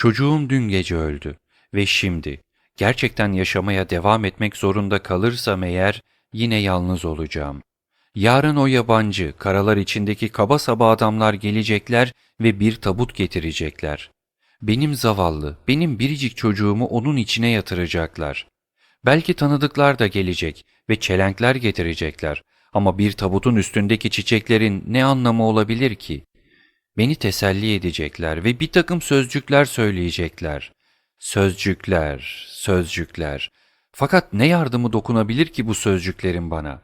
Çocuğum dün gece öldü ve şimdi gerçekten yaşamaya devam etmek zorunda kalırsam eğer yine yalnız olacağım. Yarın o yabancı, karalar içindeki kaba saba adamlar gelecekler ve bir tabut getirecekler. Benim zavallı, benim biricik çocuğumu onun içine yatıracaklar. Belki tanıdıklar da gelecek ve çelenkler getirecekler. Ama bir tabutun üstündeki çiçeklerin ne anlamı olabilir ki? Beni teselli edecekler ve bir takım sözcükler söyleyecekler. Sözcükler, sözcükler. Fakat ne yardımı dokunabilir ki bu sözcüklerin bana?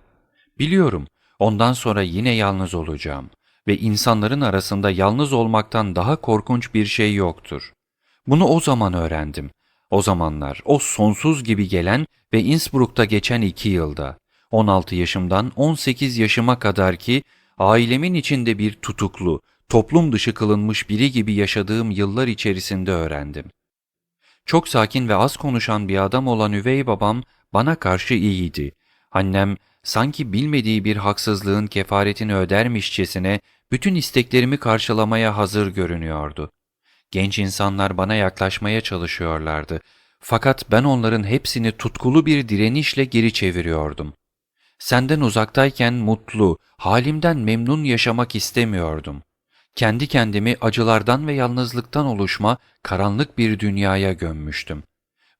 Biliyorum, ondan sonra yine yalnız olacağım ve insanların arasında yalnız olmaktan daha korkunç bir şey yoktur. Bunu o zaman öğrendim. O zamanlar, o sonsuz gibi gelen ve Innsbruck'ta geçen iki yılda, 16 yaşımdan 18 yaşıma kadar ki ailemin içinde bir tutuklu, toplum dışı kılınmış biri gibi yaşadığım yıllar içerisinde öğrendim. Çok sakin ve az konuşan bir adam olan üvey babam bana karşı iyiydi. Annem sanki bilmediği bir haksızlığın kefaretini ödermişçesine bütün isteklerimi karşılamaya hazır görünüyordu. Genç insanlar bana yaklaşmaya çalışıyorlardı. Fakat ben onların hepsini tutkulu bir direnişle geri çeviriyordum. Senden uzaktayken mutlu, halimden memnun yaşamak istemiyordum. Kendi kendimi acılardan ve yalnızlıktan oluşma karanlık bir dünyaya gömmüştüm.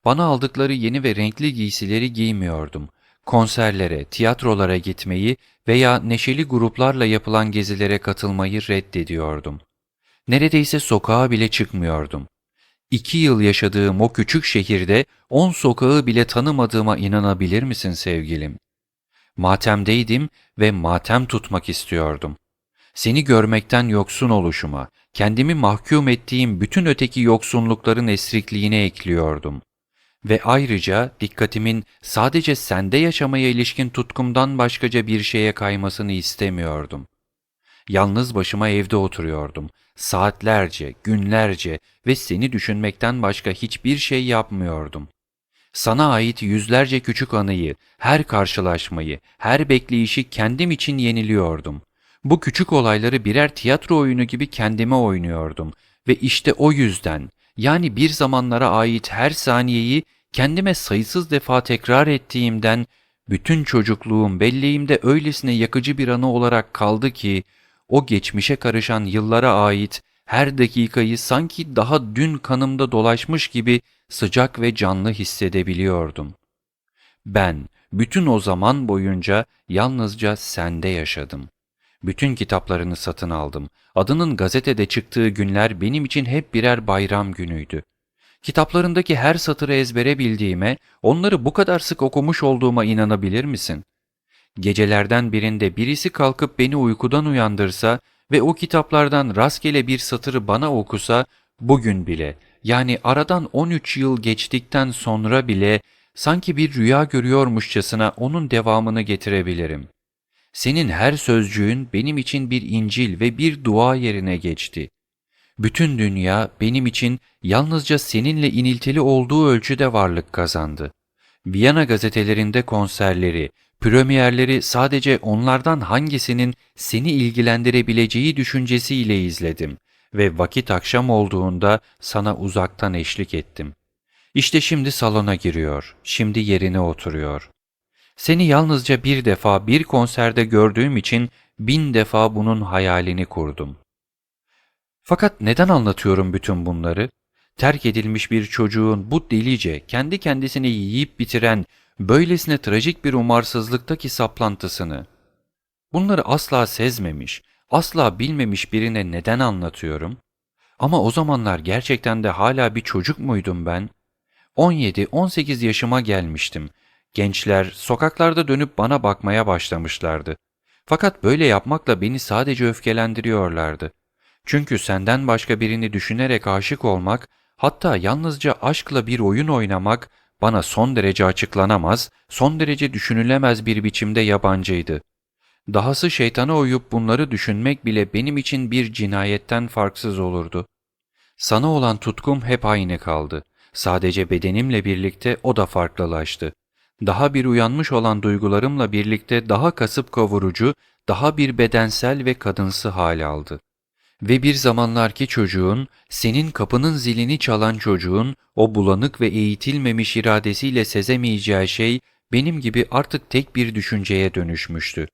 Bana aldıkları yeni ve renkli giysileri giymiyordum. Konserlere, tiyatrolara gitmeyi veya neşeli gruplarla yapılan gezilere katılmayı reddediyordum. Neredeyse sokağa bile çıkmıyordum. İki yıl yaşadığım o küçük şehirde on sokağı bile tanımadığıma inanabilir misin sevgilim? Matemdeydim ve matem tutmak istiyordum. Seni görmekten yoksun oluşuma, kendimi mahkum ettiğim bütün öteki yoksunlukların esrikliğine ekliyordum. Ve ayrıca dikkatimin sadece sende yaşamaya ilişkin tutkumdan başkaca bir şeye kaymasını istemiyordum. Yalnız başıma evde oturuyordum. Saatlerce, günlerce ve seni düşünmekten başka hiçbir şey yapmıyordum. Sana ait yüzlerce küçük anıyı, her karşılaşmayı, her bekleyişi kendim için yeniliyordum. Bu küçük olayları birer tiyatro oyunu gibi kendime oynuyordum ve işte o yüzden yani bir zamanlara ait her saniyeyi kendime sayısız defa tekrar ettiğimden bütün çocukluğum belleğimde öylesine yakıcı bir anı olarak kaldı ki o geçmişe karışan yıllara ait her dakikayı sanki daha dün kanımda dolaşmış gibi sıcak ve canlı hissedebiliyordum. Ben bütün o zaman boyunca yalnızca sende yaşadım. Bütün kitaplarını satın aldım. Adının gazetede çıktığı günler benim için hep birer bayram günüydü. Kitaplarındaki her satırı ezbere bildiğime, onları bu kadar sık okumuş olduğuma inanabilir misin? Gecelerden birinde birisi kalkıp beni uykudan uyandırsa ve o kitaplardan rastgele bir satırı bana okusa, bugün bile, yani aradan 13 yıl geçtikten sonra bile sanki bir rüya görüyormuşçasına onun devamını getirebilirim. Senin her sözcüğün benim için bir İncil ve bir dua yerine geçti. Bütün dünya benim için yalnızca seninle iniltili olduğu ölçüde varlık kazandı. Viyana gazetelerinde konserleri, premierleri sadece onlardan hangisinin seni ilgilendirebileceği düşüncesiyle izledim ve vakit akşam olduğunda sana uzaktan eşlik ettim. İşte şimdi salona giriyor, şimdi yerine oturuyor. Seni yalnızca bir defa bir konserde gördüğüm için bin defa bunun hayalini kurdum. Fakat neden anlatıyorum bütün bunları? Terk edilmiş bir çocuğun bu delice kendi kendisini yiyip bitiren böylesine trajik bir umarsızlıktaki saplantısını. Bunları asla sezmemiş, asla bilmemiş birine neden anlatıyorum? Ama o zamanlar gerçekten de hala bir çocuk muydum ben? 17-18 yaşıma gelmiştim Gençler sokaklarda dönüp bana bakmaya başlamışlardı. Fakat böyle yapmakla beni sadece öfkelendiriyorlardı. Çünkü senden başka birini düşünerek aşık olmak, hatta yalnızca aşkla bir oyun oynamak bana son derece açıklanamaz, son derece düşünülemez bir biçimde yabancıydı. Dahası şeytana uyup bunları düşünmek bile benim için bir cinayetten farksız olurdu. Sana olan tutkum hep aynı kaldı. Sadece bedenimle birlikte o da farklılaştı daha bir uyanmış olan duygularımla birlikte daha kasıp kavurucu, daha bir bedensel ve kadınsı hal aldı. Ve bir zamanlarki çocuğun, senin kapının zilini çalan çocuğun, o bulanık ve eğitilmemiş iradesiyle sezemeyeceği şey, benim gibi artık tek bir düşünceye dönüşmüştü.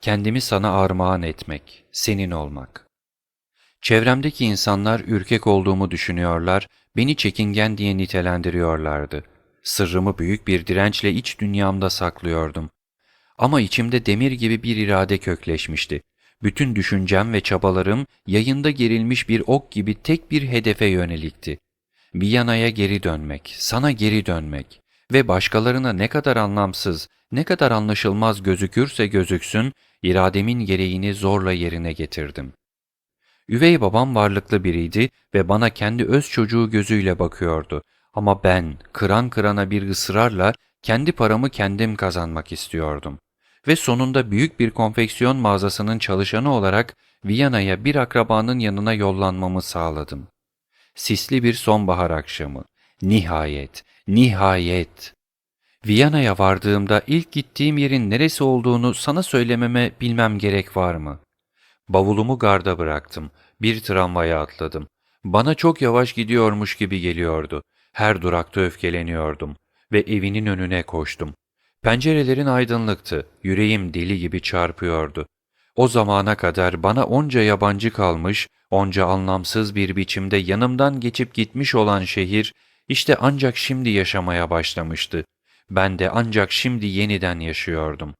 Kendimi sana armağan etmek, senin olmak. Çevremdeki insanlar ürkek olduğumu düşünüyorlar, beni çekingen diye nitelendiriyorlardı. Sırrımı büyük bir dirençle iç dünyamda saklıyordum. Ama içimde demir gibi bir irade kökleşmişti. Bütün düşüncem ve çabalarım yayında gerilmiş bir ok gibi tek bir hedefe yönelikti. Viyana'ya geri dönmek, sana geri dönmek ve başkalarına ne kadar anlamsız, ne kadar anlaşılmaz gözükürse gözüksün, irademin gereğini zorla yerine getirdim. Üvey babam varlıklı biriydi ve bana kendi öz çocuğu gözüyle bakıyordu. Ama ben kıran kırana bir ısrarla kendi paramı kendim kazanmak istiyordum. Ve sonunda büyük bir konfeksiyon mağazasının çalışanı olarak Viyana'ya bir akrabanın yanına yollanmamı sağladım. Sisli bir sonbahar akşamı. Nihayet, nihayet. Viyana'ya vardığımda ilk gittiğim yerin neresi olduğunu sana söylememe bilmem gerek var mı? Bavulumu garda bıraktım. Bir tramvaya atladım. Bana çok yavaş gidiyormuş gibi geliyordu. Her durakta öfkeleniyordum ve evinin önüne koştum. Pencerelerin aydınlıktı. Yüreğim deli gibi çarpıyordu. O zamana kadar bana onca yabancı kalmış, onca anlamsız bir biçimde yanımdan geçip gitmiş olan şehir, işte ancak şimdi yaşamaya başlamıştı. Ben de ancak şimdi yeniden yaşıyordum.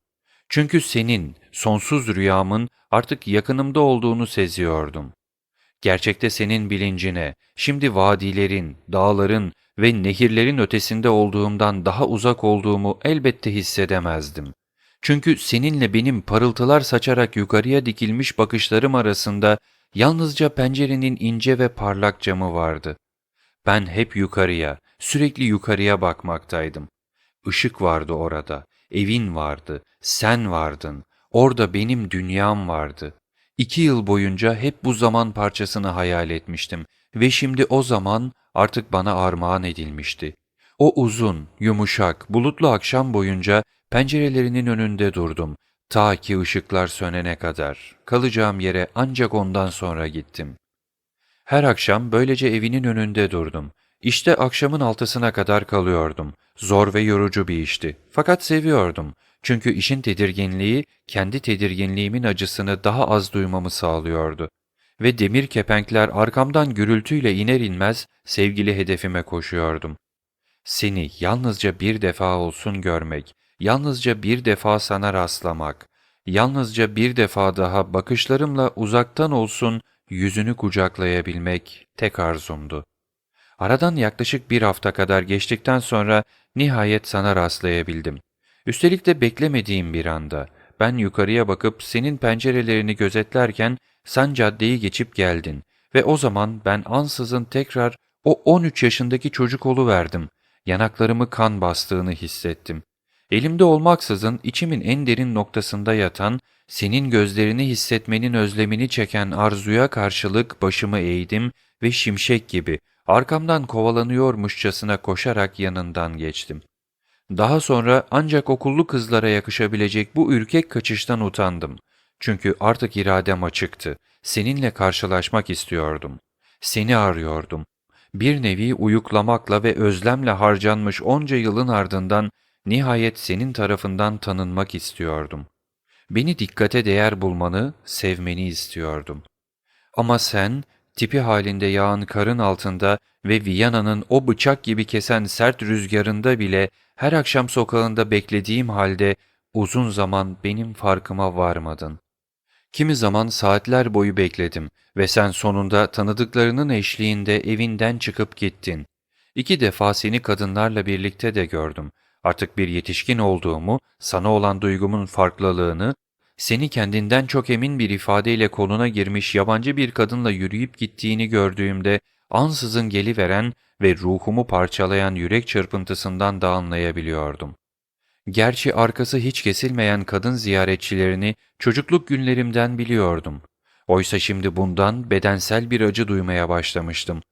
Çünkü senin, sonsuz rüyamın artık yakınımda olduğunu seziyordum. Gerçekte senin bilincine, şimdi vadilerin, dağların ve nehirlerin ötesinde olduğumdan daha uzak olduğumu elbette hissedemezdim. Çünkü seninle benim parıltılar saçarak yukarıya dikilmiş bakışlarım arasında yalnızca pencerenin ince ve parlak camı vardı. Ben hep yukarıya, sürekli yukarıya bakmaktaydım. Işık vardı orada, evin vardı, sen vardın, orada benim dünyam vardı. İki yıl boyunca hep bu zaman parçasını hayal etmiştim ve şimdi o zaman artık bana armağan edilmişti. O uzun, yumuşak, bulutlu akşam boyunca pencerelerinin önünde durdum. Ta ki ışıklar sönene kadar. Kalacağım yere ancak ondan sonra gittim. Her akşam böylece evinin önünde durdum. İşte akşamın altısına kadar kalıyordum. Zor ve yorucu bir işti. Fakat seviyordum. Çünkü işin tedirginliği, kendi tedirginliğimin acısını daha az duymamı sağlıyordu. Ve demir kepenkler arkamdan gürültüyle iner inmez sevgili hedefime koşuyordum. Seni yalnızca bir defa olsun görmek, yalnızca bir defa sana rastlamak, yalnızca bir defa daha bakışlarımla uzaktan olsun yüzünü kucaklayabilmek tek arzumdu. Aradan yaklaşık bir hafta kadar geçtikten sonra nihayet sana rastlayabildim. Üstelik de beklemediğim bir anda. Ben yukarıya bakıp senin pencerelerini gözetlerken sen caddeyi geçip geldin ve o zaman ben ansızın tekrar o 13 yaşındaki çocuk verdim. Yanaklarımı kan bastığını hissettim. Elimde olmaksızın içimin en derin noktasında yatan, senin gözlerini hissetmenin özlemini çeken arzuya karşılık başımı eğdim ve şimşek gibi arkamdan kovalanıyormuşçasına koşarak yanından geçtim. Daha sonra ancak okullu kızlara yakışabilecek bu ürkek kaçıştan utandım. Çünkü artık iradem açıktı. Seninle karşılaşmak istiyordum. Seni arıyordum. Bir nevi uyuklamakla ve özlemle harcanmış onca yılın ardından nihayet senin tarafından tanınmak istiyordum. Beni dikkate değer bulmanı, sevmeni istiyordum. Ama sen tipi halinde yağan karın altında ve Viyana'nın o bıçak gibi kesen sert rüzgarında bile her akşam sokağında beklediğim halde uzun zaman benim farkıma varmadın. Kimi zaman saatler boyu bekledim ve sen sonunda tanıdıklarının eşliğinde evinden çıkıp gittin. İki defa seni kadınlarla birlikte de gördüm. Artık bir yetişkin olduğumu, sana olan duygumun farklılığını seni kendinden çok emin bir ifadeyle koluna girmiş yabancı bir kadınla yürüyüp gittiğini gördüğümde ansızın geliveren ve ruhumu parçalayan yürek çırpıntısından da anlayabiliyordum. Gerçi arkası hiç kesilmeyen kadın ziyaretçilerini çocukluk günlerimden biliyordum. Oysa şimdi bundan bedensel bir acı duymaya başlamıştım.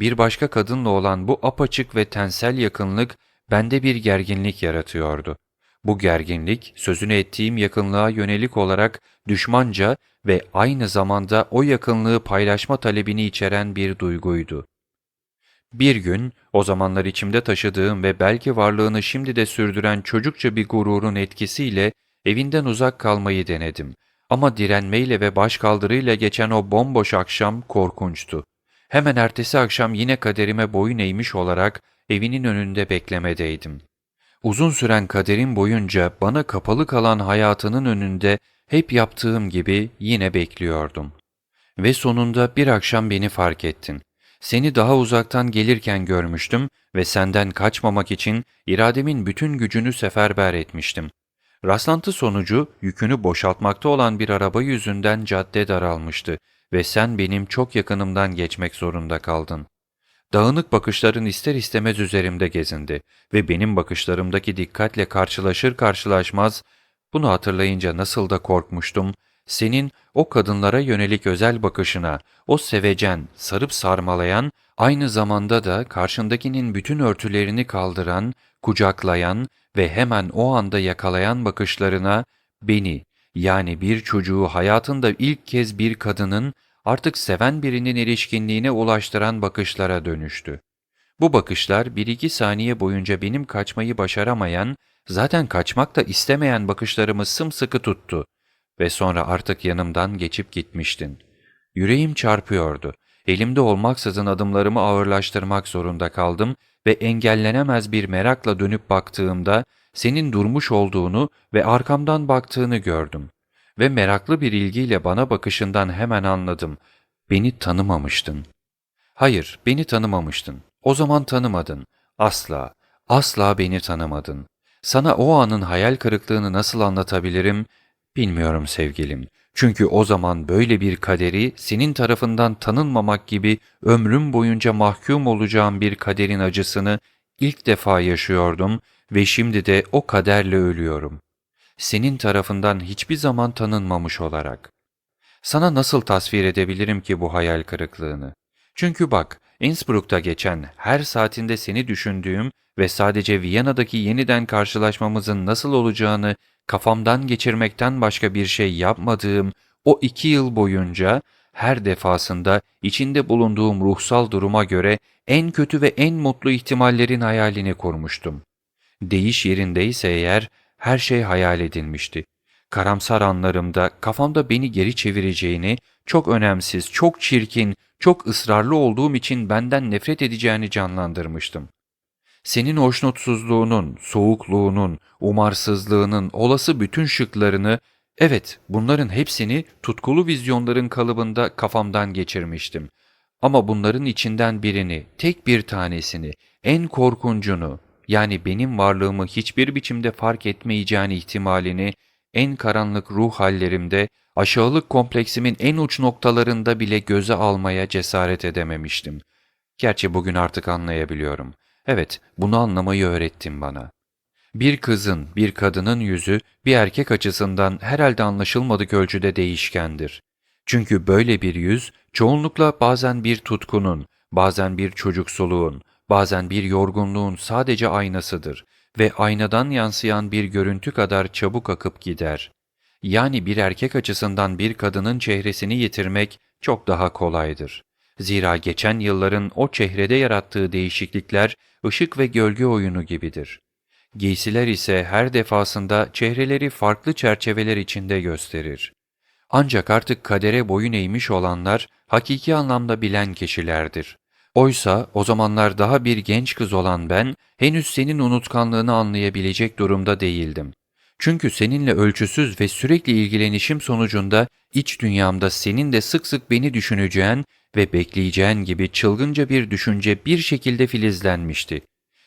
Bir başka kadınla olan bu apaçık ve tensel yakınlık bende bir gerginlik yaratıyordu. Bu gerginlik, sözünü ettiğim yakınlığa yönelik olarak düşmanca ve aynı zamanda o yakınlığı paylaşma talebini içeren bir duyguydu. Bir gün, o zamanlar içimde taşıdığım ve belki varlığını şimdi de sürdüren çocukça bir gururun etkisiyle evinden uzak kalmayı denedim. Ama direnmeyle ve başkaldırıyla geçen o bomboş akşam korkunçtu. Hemen ertesi akşam yine kaderime boyun eğmiş olarak evinin önünde beklemedeydim. Uzun süren kaderim boyunca bana kapalı kalan hayatının önünde hep yaptığım gibi yine bekliyordum. Ve sonunda bir akşam beni fark ettin. Seni daha uzaktan gelirken görmüştüm ve senden kaçmamak için irademin bütün gücünü seferber etmiştim. Rastlantı sonucu yükünü boşaltmakta olan bir araba yüzünden cadde daralmıştı ve sen benim çok yakınımdan geçmek zorunda kaldın. Dağınık bakışların ister istemez üzerimde gezindi ve benim bakışlarımdaki dikkatle karşılaşır karşılaşmaz, bunu hatırlayınca nasıl da korkmuştum, senin o kadınlara yönelik özel bakışına, o sevecen, sarıp sarmalayan, aynı zamanda da karşındakinin bütün örtülerini kaldıran, kucaklayan ve hemen o anda yakalayan bakışlarına beni, yani bir çocuğu hayatında ilk kez bir kadının artık seven birinin erişkinliğine ulaştıran bakışlara dönüştü. Bu bakışlar bir iki saniye boyunca benim kaçmayı başaramayan, zaten kaçmak da istemeyen bakışlarımı sımsıkı tuttu ve sonra artık yanımdan geçip gitmiştin. Yüreğim çarpıyordu. Elimde olmaksızın adımlarımı ağırlaştırmak zorunda kaldım ve engellenemez bir merakla dönüp baktığımda senin durmuş olduğunu ve arkamdan baktığını gördüm. Ve meraklı bir ilgiyle bana bakışından hemen anladım. Beni tanımamıştın. Hayır, beni tanımamıştın. O zaman tanımadın. Asla, asla beni tanımadın. Sana o anın hayal kırıklığını nasıl anlatabilirim bilmiyorum sevgilim. Çünkü o zaman böyle bir kaderi senin tarafından tanınmamak gibi ömrüm boyunca mahkum olacağım bir kaderin acısını ilk defa yaşıyordum ve şimdi de o kaderle ölüyorum. Senin tarafından hiçbir zaman tanınmamış olarak. Sana nasıl tasvir edebilirim ki bu hayal kırıklığını? Çünkü bak, Innsbruck'ta geçen her saatinde seni düşündüğüm ve sadece Viyana'daki yeniden karşılaşmamızın nasıl olacağını kafamdan geçirmekten başka bir şey yapmadığım o iki yıl boyunca her defasında içinde bulunduğum ruhsal duruma göre en kötü ve en mutlu ihtimallerin hayalini kurmuştum. Değiş yerindeyse eğer her şey hayal edilmişti. Karamsar anlarımda kafamda beni geri çevireceğini, çok önemsiz, çok çirkin, çok ısrarlı olduğum için benden nefret edeceğini canlandırmıştım. Senin hoşnutsuzluğunun, soğukluğunun, umarsızlığının olası bütün şıklarını, evet bunların hepsini tutkulu vizyonların kalıbında kafamdan geçirmiştim. Ama bunların içinden birini, tek bir tanesini, en korkuncunu, yani benim varlığımı hiçbir biçimde fark etmeyeceğini ihtimalini, en karanlık ruh hallerimde, aşağılık kompleksimin en uç noktalarında bile göze almaya cesaret edememiştim. Gerçi bugün artık anlayabiliyorum. Evet, bunu anlamayı öğrettin bana. Bir kızın, bir kadının yüzü bir erkek açısından herhalde anlaşılmadık ölçüde değişkendir. Çünkü böyle bir yüz çoğunlukla bazen bir tutkunun, bazen bir çocuksuluğun, bazen bir yorgunluğun sadece aynasıdır ve aynadan yansıyan bir görüntü kadar çabuk akıp gider. Yani bir erkek açısından bir kadının çehresini yitirmek çok daha kolaydır. Zira geçen yılların o çehrede yarattığı değişiklikler ışık ve gölge oyunu gibidir. Giysiler ise her defasında çehreleri farklı çerçeveler içinde gösterir. Ancak artık kadere boyun eğmiş olanlar hakiki anlamda bilen kişilerdir. Oysa o zamanlar daha bir genç kız olan ben henüz senin unutkanlığını anlayabilecek durumda değildim. Çünkü seninle ölçüsüz ve sürekli ilgilenişim sonucunda iç dünyamda senin de sık sık beni düşüneceğin ve bekleyeceğin gibi çılgınca bir düşünce bir şekilde filizlenmişti.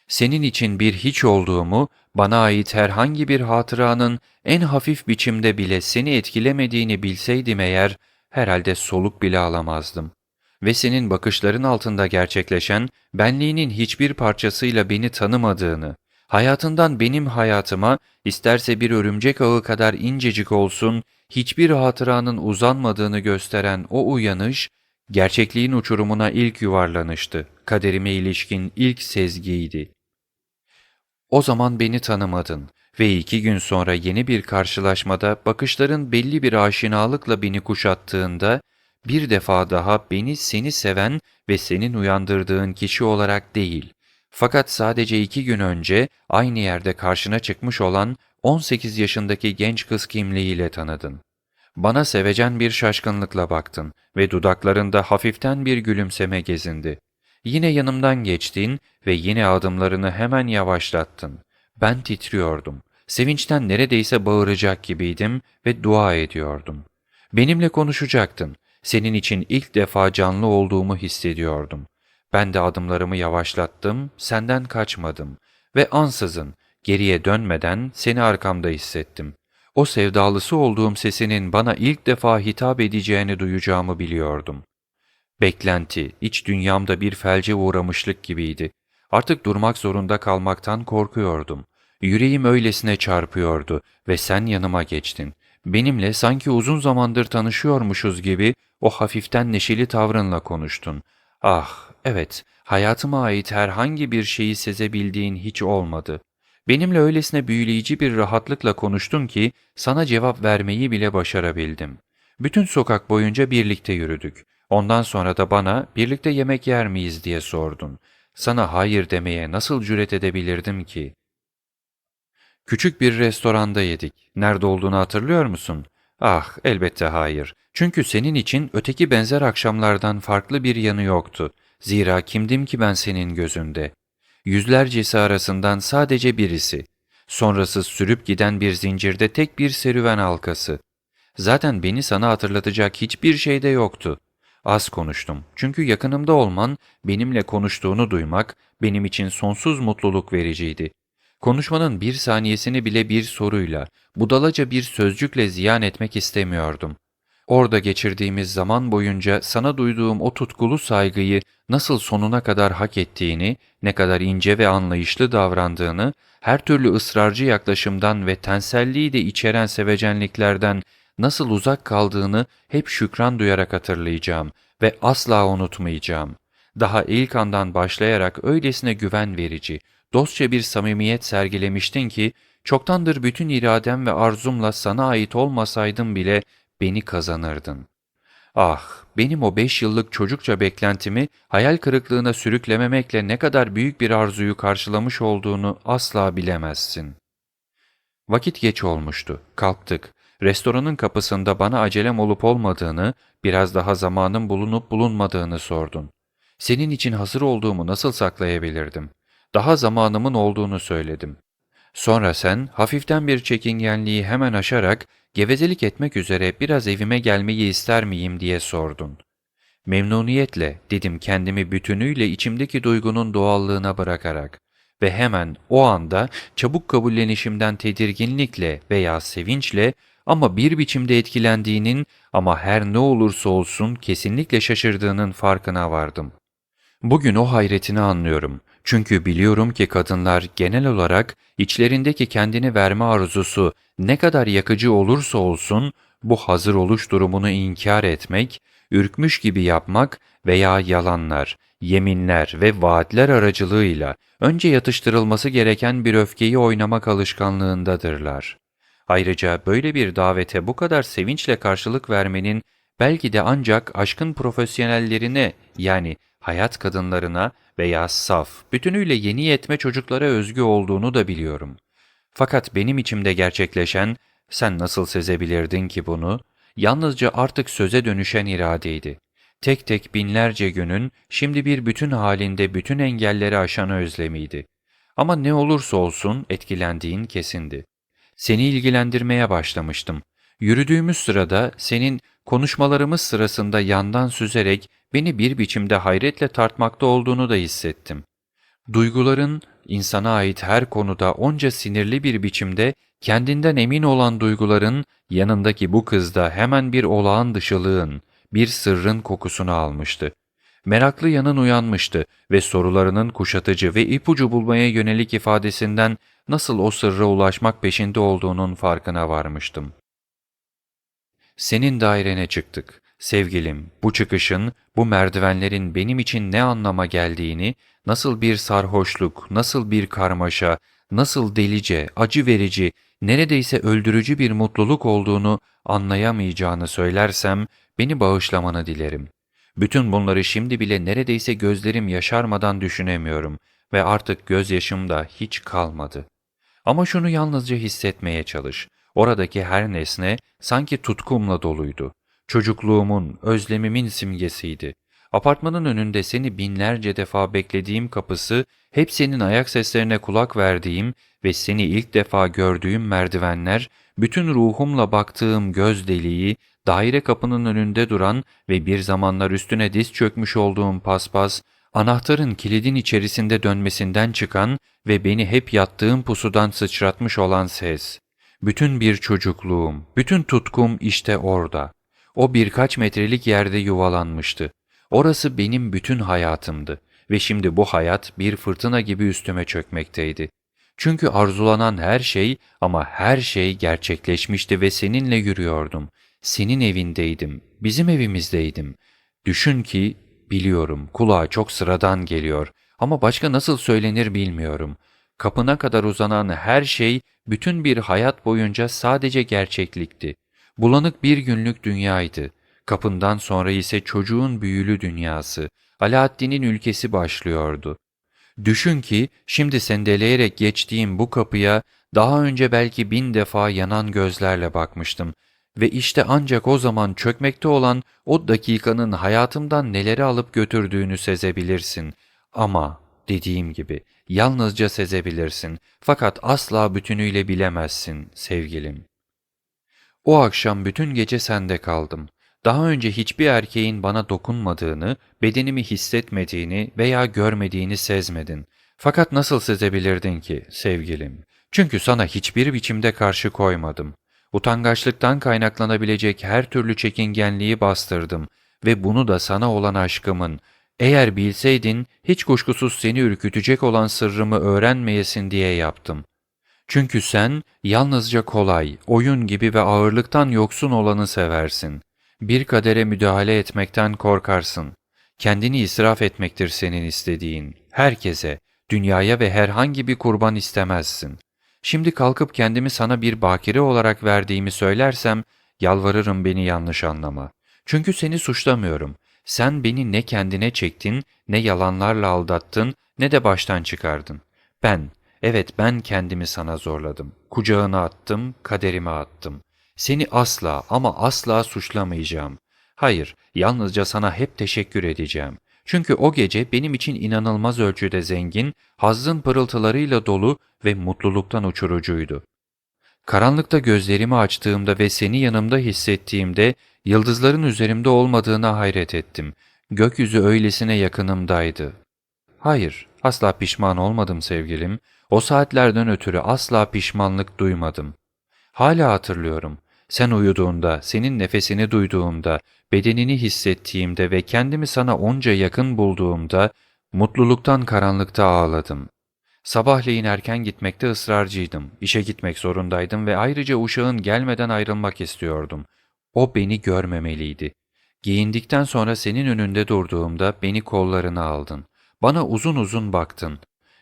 Senin için bir hiç olduğumu, bana ait herhangi bir hatıranın en hafif biçimde bile seni etkilemediğini bilseydim eğer, herhalde soluk bile alamazdım. Ve senin bakışların altında gerçekleşen, benliğinin hiçbir parçasıyla beni tanımadığını, hayatından benim hayatıma, isterse bir örümcek ağı kadar incecik olsun, hiçbir hatıranın uzanmadığını gösteren o uyanış, gerçekliğin uçurumuna ilk yuvarlanıştı, kaderime ilişkin ilk sezgiydi. O zaman beni tanımadın Ve iki gün sonra yeni bir karşılaşmada bakışların belli bir aşinalıkla beni kuşattığında, bir defa daha beni seni seven ve senin uyandırdığın kişi olarak değil, fakat sadece iki gün önce aynı yerde karşına çıkmış olan 18 yaşındaki genç kız kimliğiyle tanıdın. Bana sevecen bir şaşkınlıkla baktın ve dudaklarında hafiften bir gülümseme gezindi. Yine yanımdan geçtin ve yine adımlarını hemen yavaşlattın. Ben titriyordum. Sevinçten neredeyse bağıracak gibiydim ve dua ediyordum. Benimle konuşacaktın. Senin için ilk defa canlı olduğumu hissediyordum. Ben de adımlarımı yavaşlattım, senden kaçmadım ve ansızın geriye dönmeden seni arkamda hissettim. O sevdalısı olduğum sesinin bana ilk defa hitap edeceğini duyacağımı biliyordum. Beklenti, iç dünyamda bir felce uğramışlık gibiydi. Artık durmak zorunda kalmaktan korkuyordum. Yüreğim öylesine çarpıyordu ve sen yanıma geçtin. Benimle sanki uzun zamandır tanışıyormuşuz gibi o hafiften neşeli tavrınla konuştun. Ah, evet, hayatıma ait herhangi bir şeyi sezebildiğin hiç olmadı. Benimle öylesine büyüleyici bir rahatlıkla konuştun ki sana cevap vermeyi bile başarabildim. Bütün sokak boyunca birlikte yürüdük. Ondan sonra da bana birlikte yemek yer miyiz diye sordun. Sana hayır demeye nasıl cüret edebilirdim ki? Küçük bir restoranda yedik. Nerede olduğunu hatırlıyor musun? Ah, elbette hayır. Çünkü senin için öteki benzer akşamlardan farklı bir yanı yoktu. Zira kimdim ki ben senin gözünde? Yüzlercesi arasından sadece birisi. Sonrası sürüp giden bir zincirde tek bir serüven halkası. Zaten beni sana hatırlatacak hiçbir şey de yoktu. Az konuştum. Çünkü yakınımda olman, benimle konuştuğunu duymak benim için sonsuz mutluluk vericiydi. Konuşmanın bir saniyesini bile bir soruyla, budalaca bir sözcükle ziyan etmek istemiyordum. Orada geçirdiğimiz zaman boyunca sana duyduğum o tutkulu saygıyı nasıl sonuna kadar hak ettiğini, ne kadar ince ve anlayışlı davrandığını, her türlü ısrarcı yaklaşımdan ve tenselliği de içeren sevecenliklerden nasıl uzak kaldığını hep şükran duyarak hatırlayacağım ve asla unutmayacağım. Daha ilk andan başlayarak öylesine güven verici, dostça bir samimiyet sergilemiştin ki, çoktandır bütün iradem ve arzumla sana ait olmasaydım bile beni kazanırdın. Ah, benim o beş yıllık çocukça beklentimi hayal kırıklığına sürüklememekle ne kadar büyük bir arzuyu karşılamış olduğunu asla bilemezsin. Vakit geç olmuştu. Kalktık. Restoranın kapısında bana acelem olup olmadığını, biraz daha zamanın bulunup bulunmadığını sordun. Senin için hazır olduğumu nasıl saklayabilirdim? Daha zamanımın olduğunu söyledim. Sonra sen hafiften bir çekingenliği hemen aşarak gevezelik etmek üzere biraz evime gelmeyi ister miyim diye sordun. Memnuniyetle dedim kendimi bütünüyle içimdeki duygunun doğallığına bırakarak ve hemen o anda çabuk kabullenişimden tedirginlikle veya sevinçle ama bir biçimde etkilendiğinin ama her ne olursa olsun kesinlikle şaşırdığının farkına vardım. Bugün o hayretini anlıyorum. Çünkü biliyorum ki kadınlar genel olarak içlerindeki kendini verme arzusu ne kadar yakıcı olursa olsun bu hazır oluş durumunu inkar etmek, ürkmüş gibi yapmak veya yalanlar, yeminler ve vaatler aracılığıyla önce yatıştırılması gereken bir öfkeyi oynamak alışkanlığındadırlar. Ayrıca böyle bir davete bu kadar sevinçle karşılık vermenin belki de ancak aşkın profesyonellerine yani hayat kadınlarına veya saf, bütünüyle yeni yetme çocuklara özgü olduğunu da biliyorum. Fakat benim içimde gerçekleşen, sen nasıl sezebilirdin ki bunu, yalnızca artık söze dönüşen iradeydi. Tek tek binlerce günün şimdi bir bütün halinde bütün engelleri aşan özlemiydi. Ama ne olursa olsun etkilendiğin kesindi. Seni ilgilendirmeye başlamıştım. Yürüdüğümüz sırada senin konuşmalarımız sırasında yandan süzerek beni bir biçimde hayretle tartmakta olduğunu da hissettim. Duyguların insana ait her konuda onca sinirli bir biçimde kendinden emin olan duyguların yanındaki bu kızda hemen bir olağan dışılığın, bir sırrın kokusunu almıştı. Meraklı yanın uyanmıştı ve sorularının kuşatıcı ve ipucu bulmaya yönelik ifadesinden nasıl o sırra ulaşmak peşinde olduğunun farkına varmıştım. Senin dairene çıktık. Sevgilim, bu çıkışın, bu merdivenlerin benim için ne anlama geldiğini, nasıl bir sarhoşluk, nasıl bir karmaşa, nasıl delice, acı verici, neredeyse öldürücü bir mutluluk olduğunu anlayamayacağını söylersem beni bağışlamanı dilerim. Bütün bunları şimdi bile neredeyse gözlerim yaşarmadan düşünemiyorum ve artık gözyaşım da hiç kalmadı. Ama şunu yalnızca hissetmeye çalış. Oradaki her nesne sanki tutkumla doluydu. Çocukluğumun, özlemimin simgesiydi. Apartmanın önünde seni binlerce defa beklediğim kapısı, hep senin ayak seslerine kulak verdiğim ve seni ilk defa gördüğüm merdivenler, bütün ruhumla baktığım göz deliği, daire kapının önünde duran ve bir zamanlar üstüne diz çökmüş olduğum paspas, anahtarın kilidin içerisinde dönmesinden çıkan ve beni hep yattığım pusudan sıçratmış olan ses. Bütün bir çocukluğum, bütün tutkum işte orada. O birkaç metrelik yerde yuvalanmıştı. Orası benim bütün hayatımdı ve şimdi bu hayat bir fırtına gibi üstüme çökmekteydi. Çünkü arzulanan her şey ama her şey gerçekleşmişti ve seninle yürüyordum. Senin evindeydim, bizim evimizdeydim. Düşün ki biliyorum kulağa çok sıradan geliyor ama başka nasıl söylenir bilmiyorum. Kapına kadar uzanan her şey bütün bir hayat boyunca sadece gerçeklikti. Bulanık bir günlük dünyaydı. Kapından sonra ise çocuğun büyülü dünyası, Alaaddin'in ülkesi başlıyordu. Düşün ki şimdi sendeleyerek geçtiğim bu kapıya daha önce belki bin defa yanan gözlerle bakmıştım ve işte ancak o zaman çökmekte olan o dakikanın hayatımdan neleri alıp götürdüğünü sezebilirsin. Ama dediğim gibi yalnızca sezebilirsin fakat asla bütünüyle bilemezsin sevgilim. O akşam bütün gece sende kaldım. Daha önce hiçbir erkeğin bana dokunmadığını, bedenimi hissetmediğini veya görmediğini sezmedin. Fakat nasıl sezebilirdin ki sevgilim? Çünkü sana hiçbir biçimde karşı koymadım. Utangaçlıktan kaynaklanabilecek her türlü çekingenliği bastırdım ve bunu da sana olan aşkımın, eğer bilseydin hiç kuşkusuz seni ürkütecek olan sırrımı öğrenmeyesin diye yaptım. Çünkü sen yalnızca kolay, oyun gibi ve ağırlıktan yoksun olanı seversin. Bir kadere müdahale etmekten korkarsın. Kendini israf etmektir senin istediğin. Herkese, dünyaya ve herhangi bir kurban istemezsin. Şimdi kalkıp kendimi sana bir bakire olarak verdiğimi söylersem, yalvarırım beni yanlış anlama. Çünkü seni suçlamıyorum. Sen beni ne kendine çektin, ne yalanlarla aldattın, ne de baştan çıkardın. Ben, evet ben kendimi sana zorladım. Kucağına attım, kaderime attım. Seni asla ama asla suçlamayacağım. Hayır, yalnızca sana hep teşekkür edeceğim. Çünkü o gece benim için inanılmaz ölçüde zengin, hazzın pırıltılarıyla dolu ve mutluluktan uçurucuydu. Karanlıkta gözlerimi açtığımda ve seni yanımda hissettiğimde yıldızların üzerimde olmadığına hayret ettim. Gökyüzü öylesine yakınımdaydı. Hayır, asla pişman olmadım sevgilim. O saatlerden ötürü asla pişmanlık duymadım. Hala hatırlıyorum. Sen uyuduğunda, senin nefesini duyduğumda, bedenini hissettiğimde ve kendimi sana onca yakın bulduğumda, mutluluktan karanlıkta ağladım. Sabahleyin erken gitmekte ısrarcıydım. İşe gitmek zorundaydım ve ayrıca uşağın gelmeden ayrılmak istiyordum. O beni görmemeliydi. Giyindikten sonra senin önünde durduğumda beni kollarına aldın. Bana uzun uzun baktın.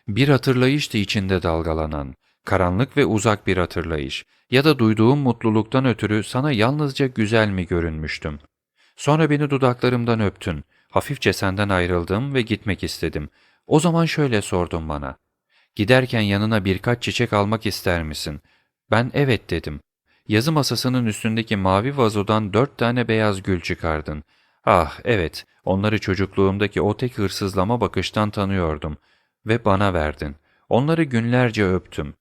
Bir hatırlayıştı içinde dalgalanan. Karanlık ve uzak bir hatırlayış ya da duyduğum mutluluktan ötürü sana yalnızca güzel mi görünmüştüm? Sonra beni dudaklarımdan öptün. Hafifçe senden ayrıldım ve gitmek istedim. O zaman şöyle sordun bana. Giderken yanına birkaç çiçek almak ister misin? Ben evet dedim. Yazı masasının üstündeki mavi vazodan dört tane beyaz gül çıkardın. Ah evet, onları çocukluğumdaki o tek hırsızlama bakıştan tanıyordum. Ve bana verdin. Onları günlerce öptüm.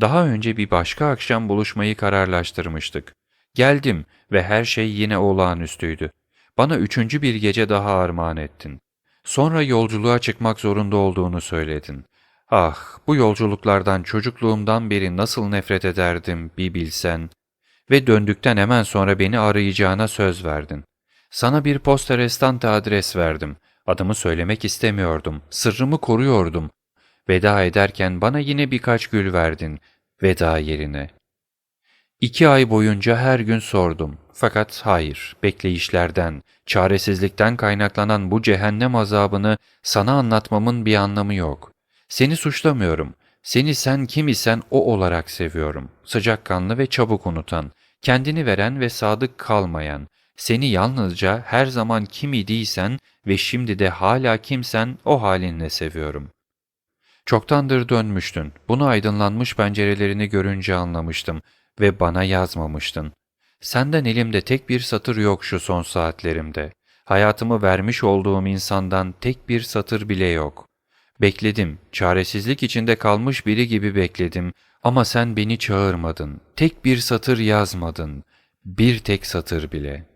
Daha önce bir başka akşam buluşmayı kararlaştırmıştık. Geldim ve her şey yine olağanüstüydü. Bana üçüncü bir gece daha armağan ettin. Sonra yolculuğa çıkmak zorunda olduğunu söyledin. Ah, bu yolculuklardan çocukluğumdan beri nasıl nefret ederdim bir bilsen. Ve döndükten hemen sonra beni arayacağına söz verdin. Sana bir posta restante adres verdim. Adımı söylemek istemiyordum. Sırrımı koruyordum. Veda ederken bana yine birkaç gül verdin, veda yerine. İki ay boyunca her gün sordum. Fakat hayır, bekleyişlerden, çaresizlikten kaynaklanan bu cehennem azabını sana anlatmamın bir anlamı yok. Seni suçlamıyorum. Seni sen kim isen o olarak seviyorum. Sıcakkanlı ve çabuk unutan, kendini veren ve sadık kalmayan, seni yalnızca her zaman kim idiysen ve şimdi de hala kimsen o halinle seviyorum. Çoktandır dönmüştün. Bunu aydınlanmış pencerelerini görünce anlamıştım ve bana yazmamıştın. Senden elimde tek bir satır yok şu son saatlerimde. Hayatımı vermiş olduğum insandan tek bir satır bile yok. Bekledim, çaresizlik içinde kalmış biri gibi bekledim ama sen beni çağırmadın. Tek bir satır yazmadın. Bir tek satır bile.''